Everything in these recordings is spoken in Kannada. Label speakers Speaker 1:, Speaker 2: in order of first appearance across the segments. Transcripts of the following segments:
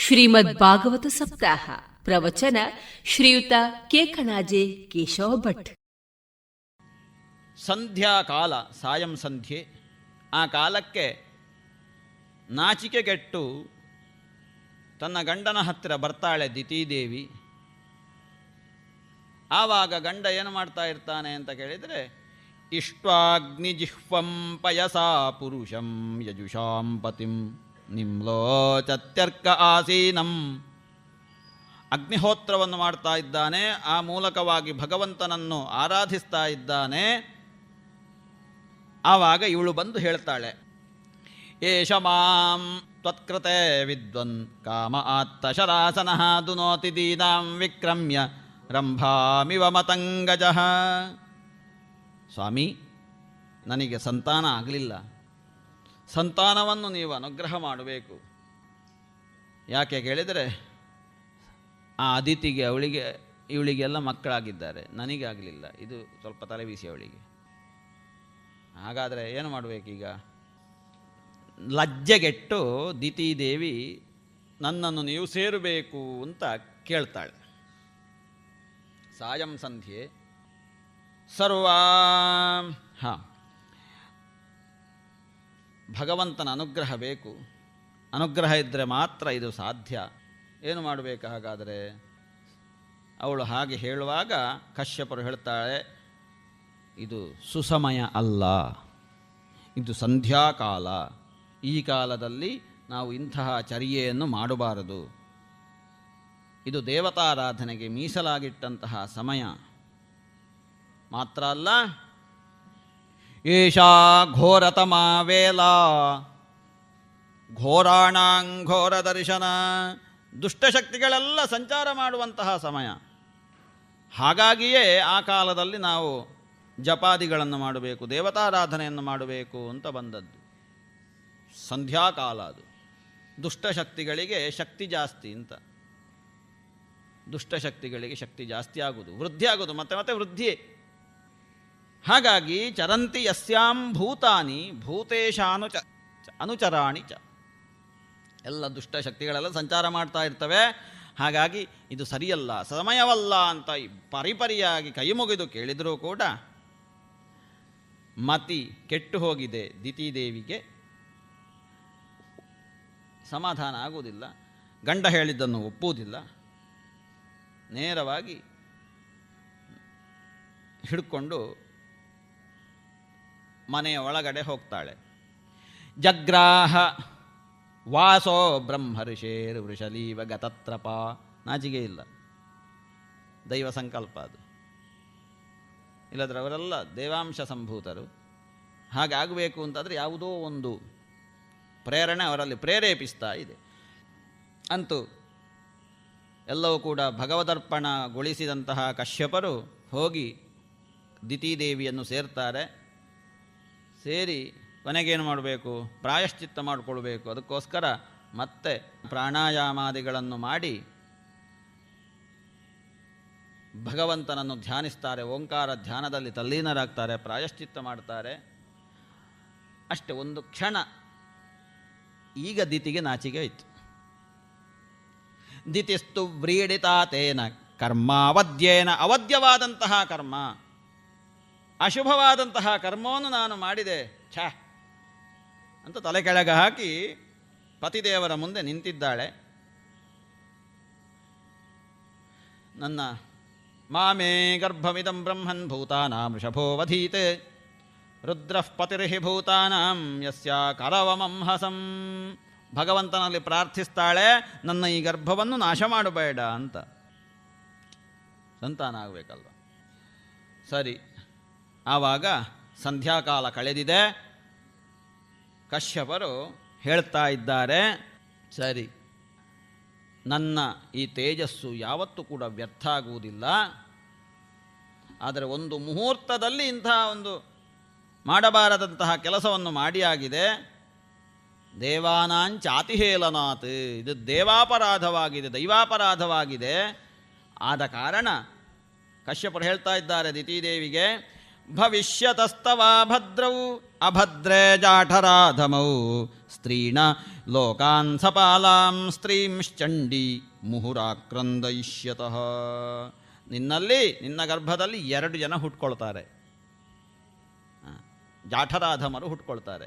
Speaker 1: ಶ್ರೀಮದ್ ಭಾಗವತ ಸಪ್ತಾಹ. ಪ್ರವಚನ ಶ್ರೀಯುತ ಕೇಕಣಾಜೆ ಕೇಶವ ಭಟ್.
Speaker 2: ಸಂಧ್ಯಾ ಕಾಲ ಸಾಯಂ ಸಂಧ್ಯೆ. ಆ ಕಾಲಕ್ಕೆ ನಾಚಿಕೆಗೆಟ್ಟು ತನ್ನ ಗಂಡನ ಹತ್ತಿರ ಬರ್ತಾಳೆ ದಿತೀದೇವಿ. ಆವಾಗ ಗಂಡ ಏನು ಮಾಡ್ತಾ ಇರ್ತಾನೆ ಅಂತ ಕೇಳಿದರೆ ಇಷ್ಟ್ವಾಗ್ನಿಜಿಹ್ವಂ ಪಯಸಾ ಪುರುಷಂ ಯಜುಷಾಂ ಪತಿಂ. ನಿಮ್ಲೋಚತ್ಯರ್ಕ ಆಸೀನಂ. ಅಗ್ನಿಹೋತ್ರವನ್ನು ಮಾಡ್ತಾ ಇದ್ದಾನೆ, ಆ ಮೂಲಕವಾಗಿ ಭಗವಂತನನ್ನು ಆರಾಧಿಸ್ತಾ ಇದ್ದಾನೆ. ಆವಾಗ ಇವಳು ಬಂದು ಹೇಳ್ತಾಳೆ, ಏಷ ಮಾಂ ತ್ವತ್ಕೃತೆ ವಿದ್ವನ್ ಕಾಮ ಆತ್ತ ಶರಾಸನಃ ದುನೋತಿ ದೀನಾಂ ವಿಕ್ರಮ್ಯ ರಂಭಾಮಿವ ಮತಂಗಜ. ಸ್ವಾಮಿ, ನನಗೆ ಸಂತಾನ ಆಗಲಿಲ್ಲ. ಸಂತಾನವನ್ನು ನೀವು ಅನುಗ್ರಹ ಮಾಡಬೇಕು. ಯಾಕೆ ಕೇಳಿದರೆ ಆ ಅದಿತಿಗೆ ಅವಳಿಗೆ, ಇವಳಿಗೆಲ್ಲ ಮಕ್ಕಳಾಗಿದ್ದಾರೆ. ನನಗೆ ಆಗಲಿಲ್ಲ ಇದು ಸ್ವಲ್ಪ ತಲೆಬೀಸಿ ಅವಳಿಗೆ. ಹಾಗಾದರೆ ಏನು ಮಾಡಬೇಕೀಗ? ಲಜ್ಜೆಗೆಟ್ಟು ದಿತಿದೇವಿ ನನ್ನನ್ನು ನೀವು ಸೇರಬೇಕು ಅಂತ ಕೇಳ್ತಾಳೆ. ಸಾಯಂ ಸಂಧ್ಯೆ. ಸರ್ವ. ಹಾಂ. ಭಗವಂತನ ಅನುಗ್ರಹ ಬೇಕು. ಅನುಗ್ರಹ ಇದ್ದರೆ ಮಾತ್ರ ಇದು ಸಾಧ್ಯ. ಏನು ಮಾಡಬೇಕು ಹಾಗಾದರೆ? ಅವಳು ಹಾಗೆ ಹೇಳುವಾಗ ಕಶ್ಯಪರು ಹೇಳ್ತಾಳೆ, ಇದು ಸುಸಮಯ ಅಲ್ಲ. ಇದು ಸಂಧ್ಯಾಕಾಲ. ಈ ಕಾಲದಲ್ಲಿ ನಾವು ಇಂತಹ ಚರ್ಯೆಯನ್ನು ಮಾಡಬಾರದು. ಇದು ದೇವತಾರಾಧನೆಗೆ ಮೀಸಲಾಗಿಟ್ಟಂತಹ ಸಮಯ. ಮಾತ್ರ ಅಲ್ಲ ಏಷಾ ಘೋರತಮಾ ವೇಲ. ಘೋರಾಣಾಂಘೋರ ದರ್ಶನ. ದುಷ್ಟಶಕ್ತಿಗಳೆಲ್ಲ ಸಂಚಾರ ಮಾಡುವಂತಹ ಸಮಯ. ಹಾಗಾಗಿಯೇ ಆ ಕಾಲದಲ್ಲಿ ನಾವು ಜಪಾದಿಗಳನ್ನು ಮಾಡಬೇಕು, ದೇವತಾರಾಧನೆಯನ್ನು ಮಾಡಬೇಕು ಅಂತ ಬಂದದ್ದು. ಸಂಧ್ಯಾಕಾಲ ಅದು. ದುಷ್ಟಶಕ್ತಿಗಳಿಗೆ ಶಕ್ತಿ ಜಾಸ್ತಿ ಅಂತ. ದುಷ್ಟಶಕ್ತಿಗಳಿಗೆ ಶಕ್ತಿ ಜಾಸ್ತಿ ಆಗುವುದು ವೃದ್ಧಿ ಆಗೋದು ಮತ್ತೆ ಮತ್ತೆ ವೃದ್ಧಿ ಹಾಗಾಗಿ ಚರಂತಿ ಯಸ್ಯಾಂ ಭೂತಾನಿ ಭೂತೇಶಾನುಚ ಅನುಚರಾಣಿ ಚ. ಎಲ್ಲ ದುಷ್ಟಶಕ್ತಿಗಳೆಲ್ಲ ಸಂಚಾರ ಮಾಡ್ತಾ ಇರ್ತವೆ. ಹಾಗಾಗಿ ಇದು ಸರಿಯಲ್ಲ, ಸಮಯವಲ್ಲ ಅಂತ ಪರಿಪರಿಯಾಗಿ ಕೈ ಮುಗಿದು ಕೇಳಿದರೂ ಕೂಡ ಮತಿ ಕೆಟ್ಟು ಹೋಗಿದೆ ದಿತಿದೇವಿಗೆ. ಸಮಾಧಾನ ಆಗುವುದಿಲ್ಲ. ಗಂಡ ಹೇಳಿದ್ದನ್ನು ಒಪ್ಪುವುದಿಲ್ಲ. ನೇರವಾಗಿ ಹಿಡ್ಕೊಂಡು ಮನೆಯ ಒಳಗಡೆ ಹೋಗ್ತಾಳೆ. ಜಗ್ರಾಹ ವಾಸೋ ಬ್ರಹ್ಮರ್ಷೇರ್ ವೃಷಲೀವ ಗತತ್ರಪ. ನಾಚಿಗೆ ಇಲ್ಲ. ದೈವ ಸಂಕಲ್ಪ ಅದು. ಇಲ್ಲದ್ರೆ ಅವರೆಲ್ಲ ದೇವಾಂಶ ಸಂಭೂತರು. ಹಾಗಾಗಬೇಕು ಅಂತಾದರೆ ಯಾವುದೋ ಒಂದು ಪ್ರೇರಣೆ ಅವರಲ್ಲಿ ಪ್ರೇರೇಪಿಸ್ತಾ ಇದೆ. ಅಂತೂ ಎಲ್ಲವೂ ಕೂಡ ಭಗವದರ್ಪಣಗೊಳಿಸಿದಂತಹ ಕಶ್ಯಪರು ಹೋಗಿ ದಿತಿದೇವಿಯನ್ನು ಸೇರ್ತಾರೆ. ಸೇರಿ ಕೊನೆಗೇನು ಮಾಡಬೇಕು? ಪ್ರಾಯಶ್ಚಿತ್ತ ಮಾಡಿಕೊಳ್ಬೇಕು. ಅದಕ್ಕೋಸ್ಕರ ಮತ್ತೆ ಪ್ರಾಣಾಯಾಮಾದಿಗಳನ್ನು ಮಾಡಿ ಭಗವಂತನನ್ನು ಧ್ಯಾನಿಸ್ತಾರೆ. ಓಂಕಾರ ಧ್ಯಾನದಲ್ಲಿ ತಲ್ಲೀನರಾಗ್ತಾರೆ, ಪ್ರಾಯಶ್ಚಿತ್ತ ಮಾಡ್ತಾರೆ. ಅಷ್ಟೇ, ಒಂದು ಕ್ಷಣ ಈಗ ದಿತಿಗೆ ನಾಚಿಗೆ ಆಯಿತು. ದಿತಿಸ್ತು ವ್ರೀಡಿತಾತೇನ ಕರ್ಮಾವಧ್ಯೇನ ಅವಧ್ಯವಾದಂತಹ ಕರ್ಮ. ಅಶುಭವಾದಂತಹ ಕರ್ಮವನ್ನು ನಾನು ಮಾಡಿದೆ. ಛ. ಅಂತ ತಲೆ ಕೆಳಗೆ ಹಾಕಿ ಪತಿದೇವರ ಮುಂದೆ ನಿಂತಿದ್ದಾಳೆ. ನನ್ನ ಮಾಮೇ ಗರ್ಭಮಿದಂ ಬ್ರಹ್ಮನ್ ಭೂತಾನಾಂ ಋಷಭೋವಧೀತೆ. ರುದ್ರಃ ಪತಿರ್ಹಿ ಭೂತಾನಾಂ ಯಸ್ಯ ಕರವಮಂಹಸಂ ಭಗವಂತನಲ್ಲಿ ಪ್ರಾರ್ಥಿಸ್ತಾಳೆ, ನನ್ನ ಈ ಗರ್ಭವನ್ನು ನಾಶ ಮಾಡಬೇಡ ಅಂತ. ಸಂತಾನ ಆಗಬೇಕಲ್ವ? ಸರಿ. ಆವಾಗ ಸಂಧ್ಯಾಕಾಲ ಕಳೆದಿದೆ. ಕಶ್ಯಪರು ಹೇಳ್ತಾ ಇದ್ದಾರೆ, ಸರಿ, ನನ್ನ ಈ ತೇಜಸ್ಸು ಯಾವತ್ತೂ ಕೂಡ ವ್ಯರ್ಥ ಆಗುವುದಿಲ್ಲ. ಆದರೆ ಒಂದು ಮುಹೂರ್ತದಲ್ಲಿ ಇಂತಹ ಒಂದು ಮಾಡಬಾರದಂತಹ ಕೆಲಸವನ್ನು ಮಾಡಿಯಾಗಿದೆ. ದೇವಾನಾಂಚಾತಿಹೇಲನಾಥ್ ಇದು ದೇವಾಪರಾಧವಾಗಿದೆ, ದೈವಾಪರಾಧವಾಗಿದೆ. ಆದ ಕಾರಣ ಕಶ್ಯಪರು ಹೇಳ್ತಾ ಇದ್ದಾರೆ ದಿತಿದೇವಿಗೆ ಭವಿಷ್ಯತಸ್ತವ ಭದ್ರೌ ಅಭದ್ರೇ ಜಾಠರಾಧಮೌ ಸ್ತ್ರೀಣ ಲೋಕಾನ್ ಸಪಾಲಾಂ ಸ್ತ್ರೀಂಶ್ಚಂಡಿ ಮುಹುರಾಕ್ರಂದಯಿಷ್ಯತಃ. ನಿನ್ನಲ್ಲಿ, ನಿನ್ನ ಗರ್ಭದಲ್ಲಿ ಎರಡು ಜನ ಹುಟ್ಕೊಳ್ತಾರೆ. ಜಾಠರಾಧಮರು ಹುಟ್ಕೊಳ್ತಾರೆ.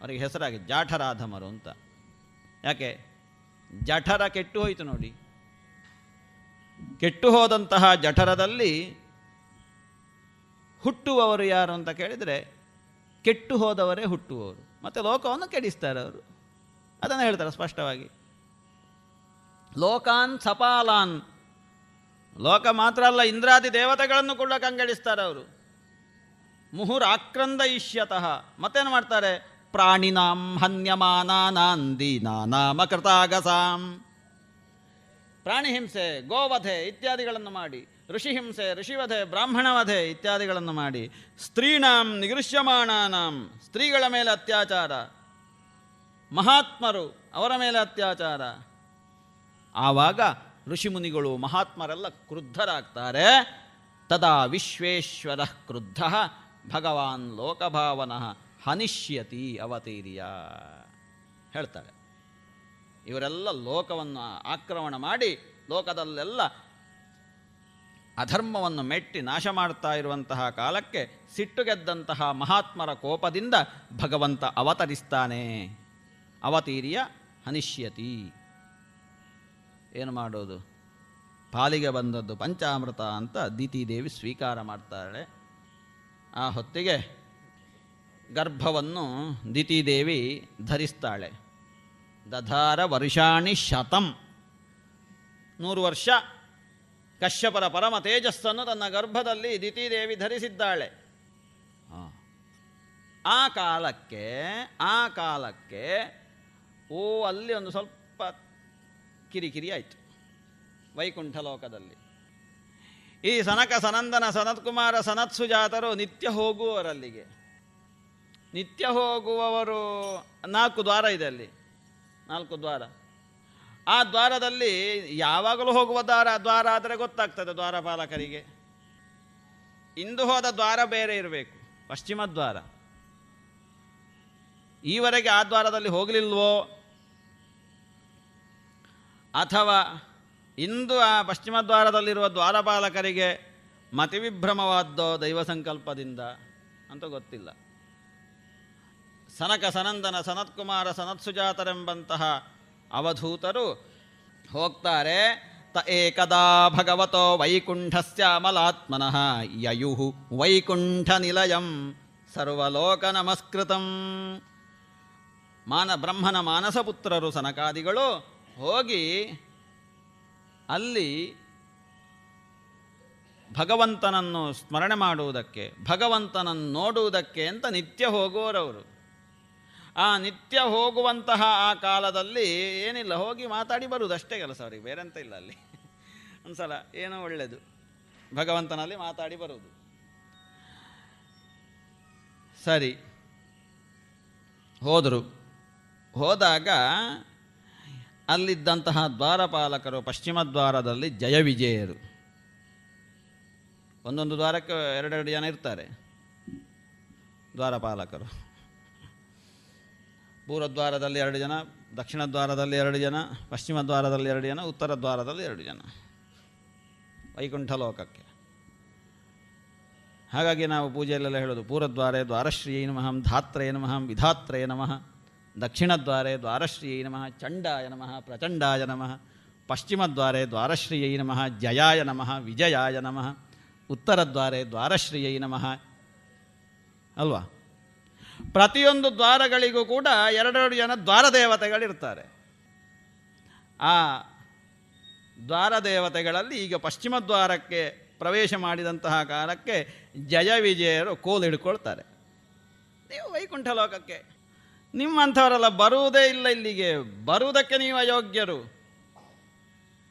Speaker 2: ಅವರಿಗೆ ಹೆಸರಾಗಿ ಜಾಠರಾಧಮರು ಅಂತ. ಯಾಕೆ? ಜಠರ ಕೆಟ್ಟು ಹೋಯಿತು ನೋಡಿ. ಕೆಟ್ಟು ಹೋದಂತಹ ಜಠರದಲ್ಲಿ ಹುಟ್ಟುವವರು ಯಾರು ಅಂತ ಕೇಳಿದರೆ ಕೆಟ್ಟು ಹೋದವರೇ ಹುಟ್ಟುವವರು. ಮತ್ತು ಲೋಕವನ್ನು ಕೆಡಿಸ್ತಾರೆ ಅವರು. ಅದನ್ನು ಹೇಳ್ತಾರೆ ಸ್ಪಷ್ಟವಾಗಿ. ಲೋಕಾನ್ ಸಪಾಲಾನ್. ಲೋಕ ಮಾತ್ರ ಅಲ್ಲ, ಇಂದ್ರಾದಿ ದೇವತೆಗಳನ್ನು ಕೂಡ ಕಂಗಡಿಸ್ತಾರೆ ಅವರು. ಮುಹುರ್ ಆಕ್ರಂದ ಇಷ್ಯತಃ. ಮತ್ತೇನು ಮಾಡ್ತಾರೆ? ಪ್ರಾಣಿನಾಂ ಹನ್ಯಮಾನಾನಾಂದಿ ನಾನಾಮ ಕೃತಾಗಸಾಂ. ಪ್ರಾಣಿ ಹಿಂಸೆ, ಗೋವಧೆ ಇತ್ಯಾದಿಗಳನ್ನು ಮಾಡಿ. ಋಷಿ ಹಿಂಸೆ ಋಷಿವಧೆ, ಬ್ರಾಹ್ಮಣವಧೆ ಇತ್ಯಾದಿಗಳನ್ನು ಮಾಡಿ. ಸ್ತ್ರೀನಾಂ ನಿಗೃಶ್ಯಮಾಣಾನಾಂ ಸ್ತ್ರೀಗಳ ಮೇಲೆ ಅತ್ಯಾಚಾರ. ಮಹಾತ್ಮರು ಅವರ ಮೇಲೆ ಅತ್ಯಾಚಾರ. ಆವಾಗ ಋಷಿಮುನಿಗಳು ಮಹಾತ್ಮರೆಲ್ಲ ಕ್ರುದ್ಧರಾಗ್ತಾರೆ. ತದಾ ವಿಶ್ವೇಶ್ವರ ಕ್ರುದ್ಧ ಭಗವಾನ್ ಲೋಕಭಾವನಃ ಹನಿಷ್ಯತಿ ಅವತೀರ್ಯ ಹೇಳ್ತಾರೆ. ಇವರೆಲ್ಲ ಲೋಕವನ್ನು ಆಕ್ರಮಣ ಮಾಡಿ ಲೋಕದಲ್ಲೆಲ್ಲ ಅಧರ್ಮವನ್ನು ಮೆಟ್ಟಿ ನಾಶ ಮಾಡ್ತಾ ಇರುವಂತಹ ಕಾಲಕ್ಕೆ ಸಿಟ್ಟುಗೆದ್ದಂತಹ ಮಹಾತ್ಮರ ಕೋಪದಿಂದ ಭಗವಂತ ಅವತರಿಸ್ತಾನೆ. ಅವತೀರ್ಯ ಹನಿಷ್ಯತಿ. ಏನು ಮಾಡೋದು? ಪಾಲಿಗೆ ಬಂದದ್ದು ಪಂಚಾಮೃತ ಅಂತ ದೇವಿ ಸ್ವೀಕಾರ ಮಾಡ್ತಾಳೆ. ಆ ಹೊತ್ತಿಗೆ ಗರ್ಭವನ್ನು ದೇವಿ ಧರಿಸ್ತಾಳೆ. ದಧಾರ ವರ್ಷಾಣಿ ಶತಂ. ನೂರು ವರ್ಷ ಕಶ್ಯಪರ ಪರಮ ತೇಜಸ್ಸನ್ನು ತನ್ನ ಗರ್ಭದಲ್ಲಿ ದಿತಿದೇವಿ ಧರಿಸಿದ್ದಾಳೆ. ಆ. ಕಾಲಕ್ಕೆ ಆ ಕಾಲಕ್ಕೆ, ಓ, ಅಲ್ಲಿ ಒಂದು ಸ್ವಲ್ಪ ಕಿರಿಕಿರಿ ಆಯಿತು. ವೈಕುಂಠ ಲೋಕದಲ್ಲಿ. ಈ ಸನಕ ಸನಂದನ ಸನತ್ಕುಮಾರ ಸನತ್ಸುಜಾತರು ನಿತ್ಯ ಹೋಗುವವರಲ್ಲಿಗೆ. ನಿತ್ಯ ಹೋಗುವವರು ನಾಲ್ಕು ದ್ವಾರ ಇದೆ ಅಲ್ಲಿ. ನಾಲ್ಕು ದ್ವಾರ. ಆ ದ್ವಾರದಲ್ಲಿ ಯಾವಾಗಲೂ ಹೋಗುವ ದ್ವಾರ ದ್ವಾರ ಆದರೆ ಗೊತ್ತಾಗ್ತದೆ ದ್ವಾರಪಾಲಕರಿಗೆ. ಇಂದು ಹೋದ ದ್ವಾರ ಬೇರೆ ಇರಬೇಕು, ಪಶ್ಚಿಮ ದ್ವಾರ. ಈವರೆಗೆ ಆ ದ್ವಾರದಲ್ಲಿ ಹೋಗಲಿಲ್ವೋ? ಅಥವಾ ಇಂದು ಆ ಪಶ್ಚಿಮ ದ್ವಾರದಲ್ಲಿರುವ ದ್ವಾರಪಾಲಕರಿಗೆ ಮತಿವಿಭ್ರಮವಾದ್ದೋ ದೈವ ಸಂಕಲ್ಪದಿಂದ ಅಂತ ಗೊತ್ತಿಲ್ಲ. ಸನಕ, ಸನಂದನ, ಸನತ್ಕುಮಾರ, ಸನತ್ಸುಜಾತರೆಂಬಂತಹ ಅವಧೂತರು ಹೋಗ್ತಾರೆ, ತ ಏಕದಾ ಭಗವತೋ ವೈಕುಂಠಸ್ಯಾಮಲಾತ್ಮನಃ ಯಯು ವೈಕುಂಠ ನಿಲಯಂ ಸರ್ವಲೋಕ ನಮಸ್ಕೃತಂ ಮಾನ ಬ್ರಹ್ಮನ ಮಾನಸಪುತ್ರರು ಸನಕಾದಿಗಳು ಹೋಗಿ ಅಲ್ಲಿ ಭಗವಂತನನ್ನು ಸ್ಮರಣೆ ಮಾಡುವುದಕ್ಕೆ, ಭಗವಂತನನ್ನು ನೋಡುವುದಕ್ಕೆ ಅಂತ ನಿತ್ಯ ಹೋಗುವರವರು. ಆ ನಿತ್ಯ ಹೋಗುವಂತಹ ಆ ಕಾಲದಲ್ಲಿ ಏನಿಲ್ಲ, ಹೋಗಿ ಮಾತಾಡಿ ಬರುವುದು ಅಷ್ಟೇ ಕೆಲಸ ಅವರಿಗೆ, ಬೇರೆಂತ ಇಲ್ಲ ಅಲ್ಲಿ. ಒಂದ್ಸಲ ಏನೋ ಒಳ್ಳೆಯದು ಭಗವಂತನಲ್ಲಿ ಮಾತಾಡಿ ಬರುವುದು. ಸರಿ, ಹೋದರು. ಹೋದಾಗ ಅಲ್ಲಿದ್ದಂತಹ ದ್ವಾರಪಾಲಕರು, ಪಶ್ಚಿಮ ದ್ವಾರದಲ್ಲಿ ಜಯ ವಿಜಯರು. ಒಂದೊಂದು ದ್ವಾರಕ್ಕೆ ಎರಡೆರಡು ಜನ ಇರ್ತಾರೆ, ದ್ವಾರಪಾಲಕರು. ಪೂರ್ವ ದ್ವಾರದಲ್ಲಿ ಎರಡು ಜನ, ದಕ್ಷಿಣ ದ್ವಾರದಲ್ಲಿ ಎರಡು ಜನ, ಪಶ್ಚಿಮ ದ್ವಾರದಲ್ಲಿ ಎರಡು ಜನ, ಉತ್ತರ ದ್ವಾರದಲ್ಲಿ ಎರಡು ಜನ. ವೈಕುಂಠ ಲೋಕಕ್ಕೆ ಹಾಗಾಗಿ ನಾವು ಪೂಜೆಯಲ್ಲೆಲ್ಲ ಹೇಳೋದು, ಪೂರ್ವದ್ವಾರೆ ದ್ವಾರಶ್ರೀಯೈ ನಮಃ ಧಾತ್ರೇ ನಮಃ ವಿಧಾತ್ರೇ ನಮಃ ದಕ್ಷಿಣದ್ವಾರೆ ದ್ವಾರಶ್ರೀಯೈ ನಮಃ, ಚಂಡಾಯ ನಮಃ, ಪ್ರಚಂಡಾಯ ನಮಃ ಪಶ್ಚಿಮದ್ವಾರೆ ದ್ವಾರಶ್ರೀಯೈ ನಮಃ, ಜಯಾಯ ನಮಃ, ವಿಜಯಾಯ ನಮಃ ಉತ್ತರದ್ವಾರೆ ದ್ವಾರಶ್ರೀಯೈ ನಮಃ. ಅಲ್ವಾ? ಪ್ರತಿಯೊಂದು ದ್ವಾರಗಳಿಗೂ ಕೂಡ ಎರಡೆರಡು ಜನ ದ್ವಾರ ದೇವತೆಗಳಿರ್ತಾರೆ. ಆ ದ್ವಾರ ದೇವತೆಗಳಲ್ಲಿ ಈಗ ಪಶ್ಚಿಮ ದ್ವಾರಕ್ಕೆ ಪ್ರವೇಶ ಮಾಡಿದಂತಹ ಕಾಲಕ್ಕೆ ಜಯ ವಿಜಯರು ಕೋಲು ಹಿಡ್ಕೊಳ್ತಾರೆ. ನೀವು ವೈಕುಂಠ ಲೋಕಕ್ಕೆ, ನಿಮ್ಮಂಥವರೆಲ್ಲ ಬರುವುದೇ ಇಲ್ಲ ಇಲ್ಲಿಗೆ. ಬರುವುದಕ್ಕೆ ನೀವು ಅಯೋಗ್ಯರು.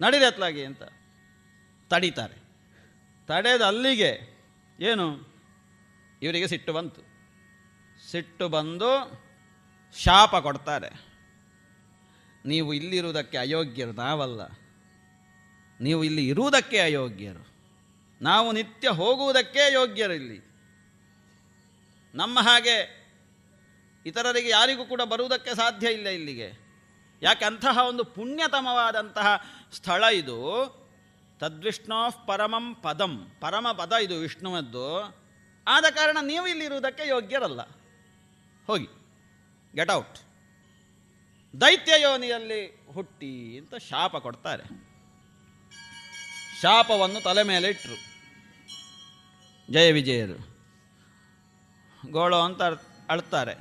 Speaker 2: ನಡಿರತ್ಲಾಗಿ ಅಂತ ತಡೀತಾರೆ. ತಡೆದು ಅಲ್ಲಿಗೆ ಏನು? ಇವರಿಗೆ ಸಿಟ್ಟು ಬಂತು. ಸಿಟ್ಟು ಬಂದು ಶಾಪ ಕೊಡ್ತಾರೆ. ನೀವು ಇಲ್ಲಿರುವುದಕ್ಕೆ ಅಯೋಗ್ಯರು ನಾವಲ್ಲ. ನೀವು ಇಲ್ಲಿ ಇರುವುದಕ್ಕೆ ಅಯೋಗ್ಯರು. ನಾವು ನಿತ್ಯ ಹೋಗುವುದಕ್ಕೆ ಯೋಗ್ಯರು ಇಲ್ಲಿ. ನಮ್ಮ ಹಾಗೆ ಇತರರಿಗೆ ಯಾರಿಗೂ ಕೂಡ ಬರುವುದಕ್ಕೆ ಸಾಧ್ಯ ಇಲ್ಲ ಇಲ್ಲಿಗೆ. ಯಾಕೆ ಅಂತಹ ಒಂದು ಪುಣ್ಯತಮವಾದಂತಹ ಸ್ಥಳ ಇದು. ತದ್ವಿಷ್ಣೋ ಪರಮಂ ಪದಂ. ಪರಮ ಪದ ಇದು ವಿಷ್ಣುವದ್ದು. ಆದ ಕಾರಣ ನೀವು ಇಲ್ಲಿರುವುದಕ್ಕೆ ಯೋಗ್ಯರಲ್ಲ. ಹೋಗಿ. ಗೆಟ್ ಔಟ್ ದೈತ್ಯ ಯೋನಿಯಲ್ಲಿ ಹುಟ್ಟಿ ಅಂತ ಶಾಪ ಕೊಡ್ತಾರೆ. ಶಾಪವನ್ನು ತಲೆ ಮೇಲೆ ಇಟ್ಟರು ಜಯ ವಿಜಯರು. ಗೋಳೋ ಅಂತ ಅಳ್- ಅಳ್ತಾರೆ.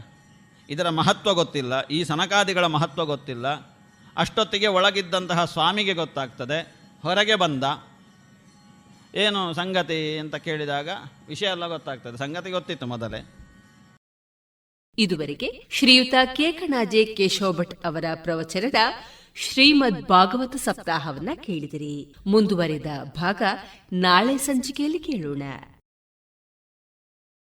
Speaker 2: ಇದರ ಮಹತ್ವ ಗೊತ್ತಿಲ್ಲ. ಈ ಸನಕಾದಿಗಳ ಮಹತ್ವ ಗೊತ್ತಿಲ್ಲ. ಅಷ್ಟೊತ್ತಿಗೆ ಒಳಗಿದ್ದಂತಹ ಸ್ವಾಮಿಗೆ ಗೊತ್ತಾಗ್ತದೆ. ಹೊರಗೆ ಬಂದ. ಏನು ಸಂಗತಿ ಅಂತ ಕೇಳಿದಾಗ ವಿಷಯ ಎಲ್ಲ ಗೊತ್ತಾಗ್ತದೆ. ಸಂಗತಿ ಗೊತ್ತಿತ್ತು ಮೊದಲೇ.
Speaker 1: ಇದುವರೆಗೆ ಶ್ರೀಯುತ ಕೇಕಣಾಜೆ ಕೇಶವ ಭಟ್ ಅವರ ಪ್ರವಚನದ ಶ್ರೀಮದ್ ಭಾಗವತ ಸಪ್ತಾಹವನ್ನ ಕೇಳಿದಿರಿ. ಮುಂದುವರೆದ ಭಾಗ ನಾಳೆ ಸಂಚಿಕೆಯಲ್ಲಿ ಕೇಳೋಣ.